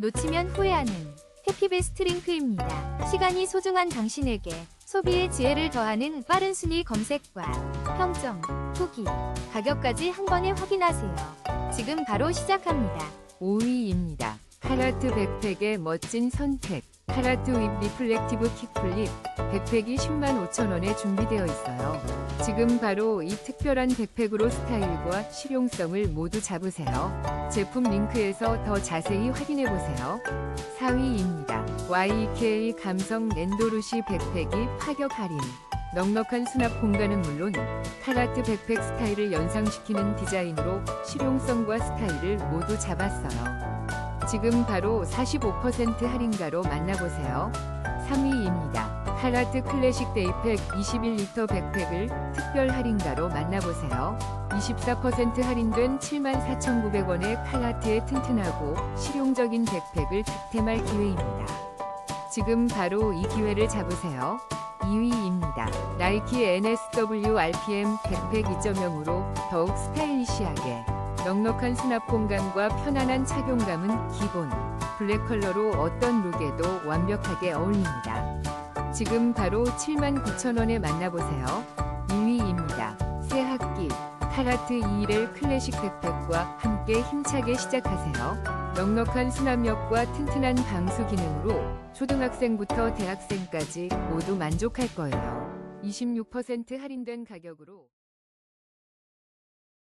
놓치면 후회하는 해피베스트 링크입니다. 시간이 소중한 당신에게 소비의 지혜를 더하는 빠른 순위 검색과 평점, 후기, 가격까지 한 번에 확인하세요. 지금 바로 시작합니다. 5위입니다. 카라트 백팩의 멋진 선택. 카라트 윗 리플렉티브 킥플립 백팩이 10만 5천 원에 준비되어 있어요. 지금 바로 이 특별한 백팩으로 스타일과 실용성을 모두 잡으세요. 제품 링크에서 더 자세히 확인해 보세요. 4위입니다. YK 감성 랜도루시 백팩이 파격 할인. 넉넉한 수납 공간은 물론 카라트 백팩 스타일을 연상시키는 디자인으로 실용성과 스타일을 모두 잡았어요. 지금 바로 45% 할인가로 만나보세요. 3위입니다. 카라트 클래식 데이팩 21리터 백팩을 특별 할인가로 만나보세요. 24% 할인된 74,900원의 칼라트의 튼튼하고 실용적인 백팩을 득템할 기회입니다. 지금 바로 이 기회를 잡으세요. 2위입니다. 나이키 NSW RPM 백팩 2.0으로 더욱 스타일리시하게 넉넉한 수납 공간과 편안한 착용감은 기본 블랙 컬러로 어떤 룩에도 완벽하게 어울립니다. 지금 바로 79,000원에 만나보세요. 2위입니다. 새 학기 카라트 2일 클래식 백팩과 함께 힘차게 시작하세요. 넉넉한 수납력과 튼튼한 방수 기능으로 초등학생부터 대학생까지 모두 만족할 거예요. 26% 할인된 가격으로